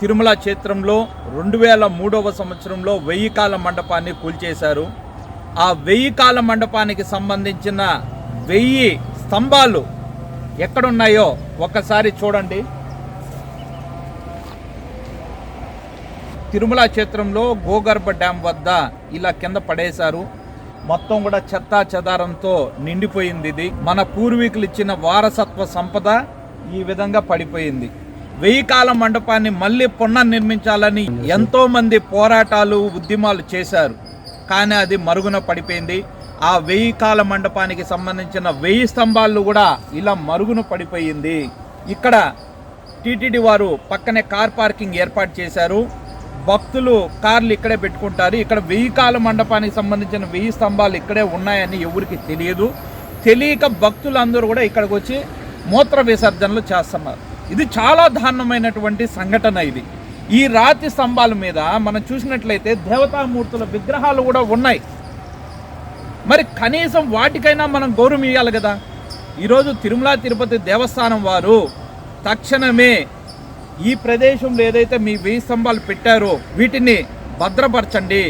తిరుమల క్షేత్రంలో రెండు వేల మూడవ సంవత్సరంలో వెయ్యి కాల మండపాన్ని కూల్చేశారు. ఆ వెయ్యి కాల మండపానికి సంబంధించిన వెయ్యి స్తంభాలు ఎక్కడున్నాయో ఒక్కసారి చూడండి. తిరుమల క్షేత్రంలో గోగర్భ డ్యామ్ వద్ద ఇలా కింద పడేశారు. మొత్తం కూడా చెత్తా చెదారంతో నిండిపోయింది ఇది. మన పూర్వీకులు ఇచ్చిన వారసత్వ సంపద ఈ విధంగా పడిపోయింది. వెయ్యి కాల మండపాన్ని మళ్ళీ పునర్నిర్మించాలని ఎంతో మంది పోరాటాలు ఉద్యమాలు చేశారు. కానీ అది మరుగున పడిపోయింది. ఆ వెయ్యి కాల మండపానికి సంబంధించిన వెయ్యి స్తంభాలు కూడా ఇలా మరుగున పడిపోయింది. ఇక్కడ టీటీడీ వారు పక్కనే కార్ పార్కింగ్ ఏర్పాటు చేశారు. భక్తులు కార్లు ఇక్కడే పెట్టుకుంటారు. ఇక్కడ వెయ్యి కాల మండపానికి సంబంధించిన వెయ్యి స్తంభాలు ఇక్కడే ఉన్నాయని ఎవరికి తెలియదు. తెలియక భక్తులందరూ కూడా ఇక్కడికి వచ్చి మూత్ర విసర్జనలు చేస్తున్నారు. ఇది చాలా దారుణమైనటువంటి సంఘటన ఇది. ఈ రాతి స్తంభాల మీద మనం చూసినట్లయితే దేవతామూర్తుల విగ్రహాలు కూడా ఉన్నాయి. మరి కనీసం వాటికైనా మనం గౌరవం ఇవ్వాలి కదా? ఈరోజు తిరుమల తిరుపతి దేవస్థానం వారు తక్షణమే ఈ ప్రదేశంలో ఏదైతే మీ వెయ్యి స్తంభాలు పెట్టారో వీటిని భద్రపరచండి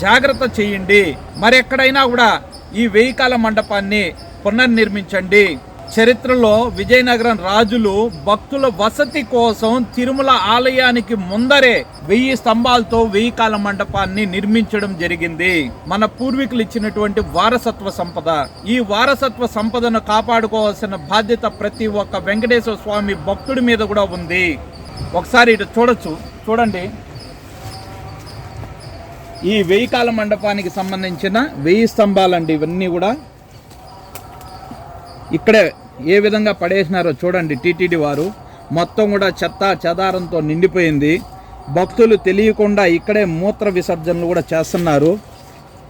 జాగ్రత్త చేయండి. మరి ఎక్కడైనా కూడా ఈ వెయ్యి కాల మండపాన్ని పునర్నిర్మించండి. చరిత్రలో విజయనగరం రాజులు భక్తుల వసతి కోసం తిరుమల ఆలయానికి ముందరే వెయ్యి స్తంభాలతో వెయ్యి కాల మండపాన్ని నిర్మించడం జరిగింది. మన పూర్వీకులు ఇచ్చినటువంటి వారసత్వ సంపద. ఈ వారసత్వ సంపదను కాపాడుకోవాల్సిన బాధ్యత ప్రతి ఒక్క వెంకటేశ్వర స్వామి భక్తుడి మీద కూడా ఉంది. ఒకసారి ఇటు చూడొచ్చు. చూడండి. ఈ వెయ్యి కాల మండపానికి సంబంధించిన వెయ్యి స్తంభాలండి ఇవన్నీ కూడా. ఇక్కడే ఏ విధంగా పడేసినారో చూడండి టీటీడీ వారు. మొత్తం కూడా చెత్త చెదారంతో నిండిపోయింది. భక్తులు తెలియకుండా ఇక్కడే మూత్ర విసర్జనలు కూడా చేస్తున్నారు.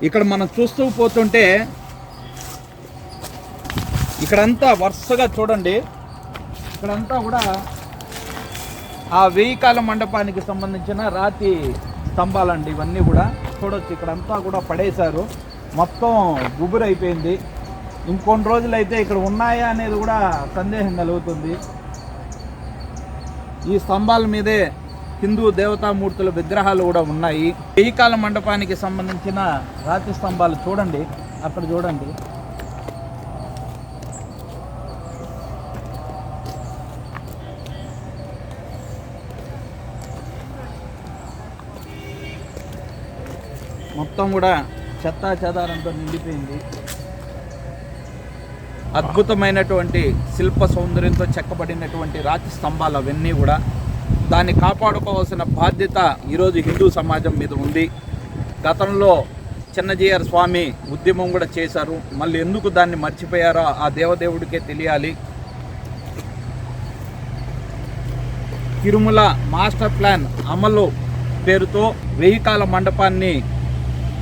ఇక్కడ మనం చూస్తూ పోతుంటే ఇక్కడంతా వరుసగా చూడండి. ఇక్కడంతా కూడా ఆ వెయ్యికాల మండపానికి సంబంధించిన రాతి స్తంభాలండి ఇవన్నీ కూడా. చూడొచ్చు ఇక్కడంతా కూడా పడేశారు. మొత్తం గుబురైపోయింది. ఇంకొన్ని రోజులైతే ఇక్కడ ఉన్నాయా అనేది కూడా సందేహం కలుగుతుంది. ఈ స్తంభాల మీదే హిందూ దేవతామూర్తుల విగ్రహాలు కూడా ఉన్నాయి. వెయ్యి మండపానికి సంబంధించిన రాతి స్తంభాలు చూడండి. అక్కడ చూడండి. మొత్తం కూడా చెత్తా చెదారంతో నిండిపోయింది. అద్భుతమైనటువంటి శిల్ప సౌందర్యంతో చెక్కబడినటువంటి రాతి స్తంభాలు అవన్నీ కూడా దాన్ని కాపాడుకోవాల్సిన బాధ్యత ఈరోజు హిందూ సమాజం మీద ఉంది. గతంలో చిన్నజీఆర్ స్వామి ఉద్యమం కూడా చేశారు. మళ్ళీ ఎందుకు దాన్ని మర్చిపోయారో ఆ దేవదేవుడికే తెలియాలి. తిరుమల మాస్టర్ ప్లాన్ అమలు పేరుతో వెయ్యి కాల మండపాన్ని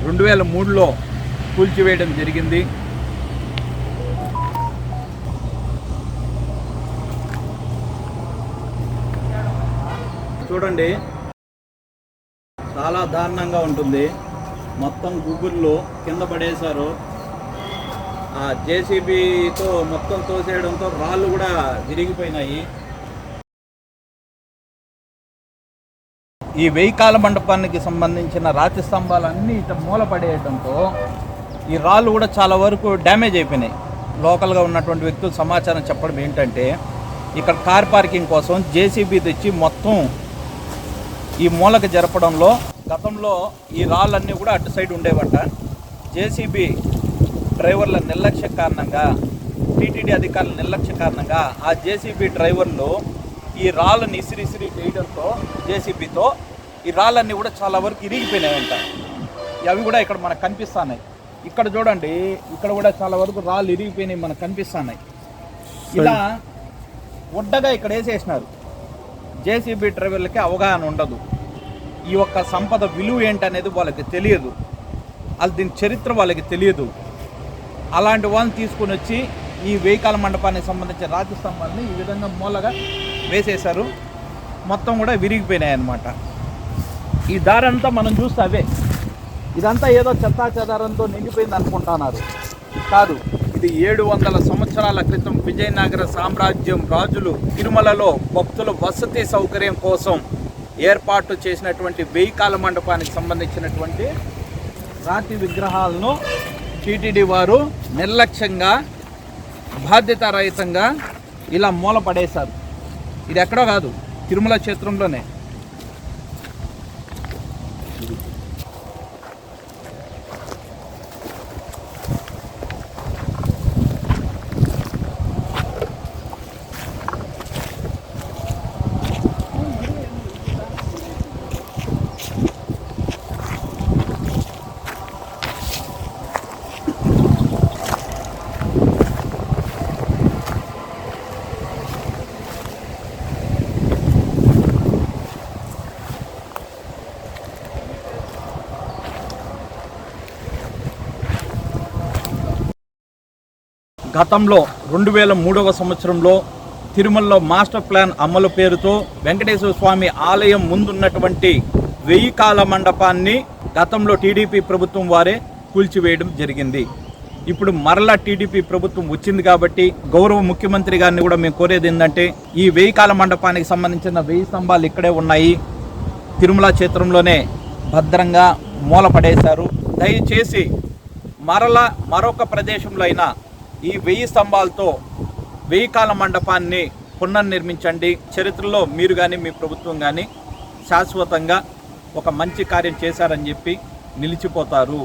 రెండు వేల మూడులో కూల్చివేయడం జరిగింది. చూడండి. చాలా దారుణంగా ఉంటుంది. మొత్తం గూగుల్లో కింద పడేశారు. ఆ జేసీబీతో మొత్తం తోసేయడంతో రాళ్ళు కూడా విరిగిపోయినాయి. ఈ వెయ్యకాల మండపానికి సంబంధించిన రాతి స్తంభాలన్నీ ఇట మూల పడేయడంతో ఈ రాళ్ళు కూడా చాలా వరకు డ్యామేజ్ అయిపోయినాయి. లోకల్గా ఉన్నటువంటి వ్యక్తులు సమాచారం చెప్పడం ఏంటంటే ఇక్కడ కార్ పార్కింగ్ కోసం జేసీబీ తెచ్చి మొత్తం ఈ మూలక జరపడంలో గతంలో ఈ రాళ్ళన్నీ కూడా అటు సైడ్ ఉండేవట. జేసీబీ డ్రైవర్ల నిర్లక్ష్య కారణంగా టీటీడీ అధికారుల నిర్లక్ష్య కారణంగా ఆ జేసీబీ డ్రైవర్లు ఈ రాళ్ళని ఇసిరి ఇసిరి చేయడంతో జేసీబీతో ఈ రాళ్ళన్నీ కూడా చాలా వరకు ఇరిగిపోయినాయంట. అవి కూడా ఇక్కడ మనకు కనిపిస్తున్నాయి. ఇక్కడ చూడండి ఇక్కడ కూడా చాలా వరకు రాళ్ళు ఇరిగిపోయినాయి మనకు కనిపిస్తున్నాయి. ఇలా ఉడ్డగా ఇక్కడ వేసేసినారు. జేసీబీ డ్రైవర్లకి అవగాహన ఉండదు. ఈ యొక్క సంపద విలువ ఏంటనేది వాళ్ళకి తెలియదు. అది దీని చరిత్ర వాళ్ళకి తెలియదు. అలాంటి వాళ్ళని తీసుకొని వచ్చి ఈ వెహికల్ మండపానికి సంబంధించిన రాతి స్తంభాలని ఈ విధంగా మూలగా వేసేశారు. మొత్తం కూడా విరిగిపోయినాయి అన్నమాట ఈ దారంతా మనం చూస్తే అవే. ఇదంతా ఏదో చెత్తా చెదారంతో నిండిపోయింది అనుకుంటున్నారు. కాదు ఇది ఏడు వందల సంవత్సరాల క్రితం విజయనగర సామ్రాజ్యం రాజులు తిరుమలలో భక్తుల వసతి సౌకర్యం కోసం ఏర్పాటు చేసినటువంటి వెయ్యి కాల మండపానికి సంబంధించినటువంటి రాతి విగ్రహాలను టీటీడీ వారు నిర్లక్ష్యంగా బాధ్యతారహితంగా ఇలా మూల పడేశారు ఇది ఎక్కడో కాదు తిరుమల క్షేత్రంలోనే. గతంలో రెండు వేల మూడవ సంవత్సరంలో తిరుమలలో మాస్టర్ ప్లాన్ అమలు పేరుతో వెంకటేశ్వర స్వామి ఆలయం ముందున్నటువంటి వెయ్యి కాల మండపాన్ని గతంలో టీడీపీ ప్రభుత్వం వారే కూల్చివేయడం జరిగింది. ఇప్పుడు మరలా టీడీపీ ప్రభుత్వం వచ్చింది కాబట్టి గౌరవ ముఖ్యమంత్రి గారిని కూడా మేము కోరేది ఏంటంటే ఈ వెయ్యి కాల మండపానికి సంబంధించిన వెయ్యి స్తంభాలు ఇక్కడే ఉన్నాయి. తిరుమల క్షేత్రంలోనే భద్రంగా మూలపడేశారు దయచేసి మరల మరొక ప్రదేశంలో అయినా ఈ వెయ్యి స్తంభాలతో వెయ్యి కాల మండపాన్ని పునర్నిర్మించండి. చరిత్రలో మీరు కానీ మీ ప్రభుత్వం కానీ శాశ్వతంగా ఒక మంచి కార్యం చేశారని చెప్పి నిలిచిపోతారు.